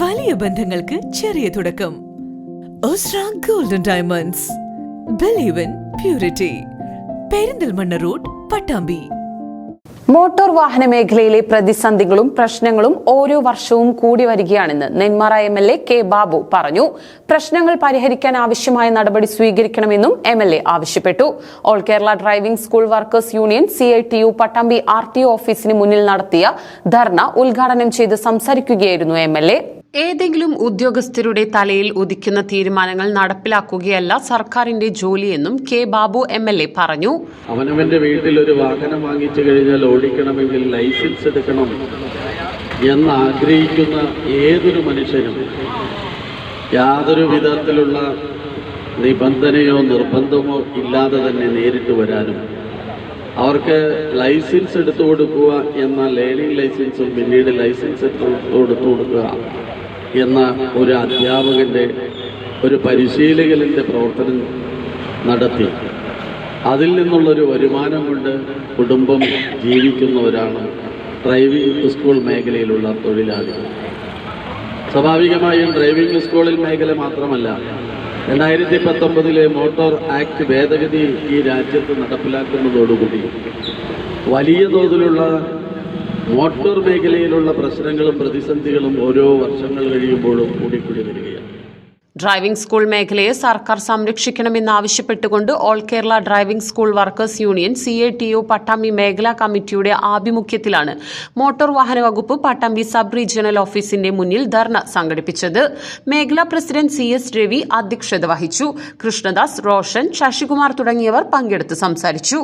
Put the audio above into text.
വലിയ ബന്ധങ്ങൾക്ക് ചെറിയ തുടക്കം. Golden diamonds believe in purity Perinthalmanna road Pattambi. Motor വാഹന മേഖലയിലെ പ്രതിസന്ധികളും പ്രശ്നങ്ങളും ഓരോ വർഷവും കൂടി വരികയാണെന്ന് Nenmara M L A K Babu പറഞ്ഞു. പ്രശ്നങ്ങൾ പരിഹരിക്കാൻ ആവശ്യമായ നടപടി സ്വീകരിക്കണമെന്നും എം എൽ എ ആവശ്യപ്പെട്ടു. All Kerala driving school workers union C I T U Pattambi R T O ഓഫീസിന് മുന്നിൽ നടത്തിയ ധർണ ഉദ്ഘാടനം ചെയ്ത് സംസാരിക്കുകയായിരുന്നു എം എൽ എ. ഏതെങ്കിലും ഉദ്യോഗസ്ഥരുടെ തലയിൽ ഉദിക്കുന്ന തീരുമാനങ്ങൾ നടപ്പിലാക്കുകയല്ല സർക്കാരിന്റെ ജോലിയെന്നും K Babu M L A പറഞ്ഞു. അവനവന്റെ വീട്ടിൽ ഒരു വാഹനം വാങ്ങിച്ചു കഴിഞ്ഞാൽ ഓടിക്കണമെങ്കിൽ ലൈസൻസ് എടുക്കണം എന്ന് ആഗ്രഹിക്കുന്ന ഏതൊരു മനുഷ്യനും യാതൊരു വിധത്തിലുള്ള നിബന്ധനയോ നിർബന്ധമോ ഇല്ലാതെ തന്നെ നേരിട്ട് വരാനും അവർക്ക് ലൈസൻസ് എടുത്തു കൊടുക്കുക എന്ന ലേണിംഗ് ലൈസൻസും പിന്നീട് ലൈസൻസ് എടുത്തു കൊടുക്കുക എന്ന ഒരു അധ്യാപകന്റെ ഒരു പരിശീലകന്റെ പ്രവർത്തനം നടത്തി. അതിൽ നിന്നുള്ളൊരു വരുമാനം കൊണ്ട് കുടുംബം ജീവിക്കുന്നവരാണ് ഡ്രൈവിംഗ് സ്കൂൾ മേഖലയിലുള്ള തൊഴിലാളികൾ. സ്വാഭാവികമായും ഡ്രൈവിംഗ് സ്കൂളിൽ മേഖല മാത്രമല്ല രണ്ടായിരത്തി പത്തൊമ്പതിലെ മോട്ടോർ ആക്ട് ഭേദഗതി ഈ രാജ്യത്ത് നടപ്പിലാക്കുന്നതോടുകൂടി വലിയ തോതിലുള്ള മോട്ടോർ മേഖലയിലുള്ള പ്രശ്നങ്ങളും പ്രതിസന്ധികളും ഓരോ വർഷങ്ങൾ കഴിയുമ്പോഴും കൂടിക്കൂടി വരികയാണ്. ഡ്രൈവിംഗ് സ്കൂൾ മേഖലയെ സർക്കാർ സംരക്ഷിക്കണമെന്നാവശ്യപ്പെട്ടുകൊണ്ട് all Kerala driving school workers union C A T O Pattambi മേഖലാ കമ്മിറ്റിയുടെ ആഭിമുഖ്യത്തിലാണ് മോട്ടോർ വാഹന വകുപ്പ് പട്ടാമ്പി സബ് റീജിയണൽ ഓഫീസിന്റെ മുന്നിൽ ധർണ സംഘടിപ്പിച്ചത്. മേഖലാ പ്രസിഡന്റ് സി എസ് രവി അധ്യക്ഷത വഹിച്ചു. കൃഷ്ണദാസ് റോഷൻ ശശികുമാർ തുടങ്ങിയവർ പങ്കെടുത്ത് സംസാരിച്ചു.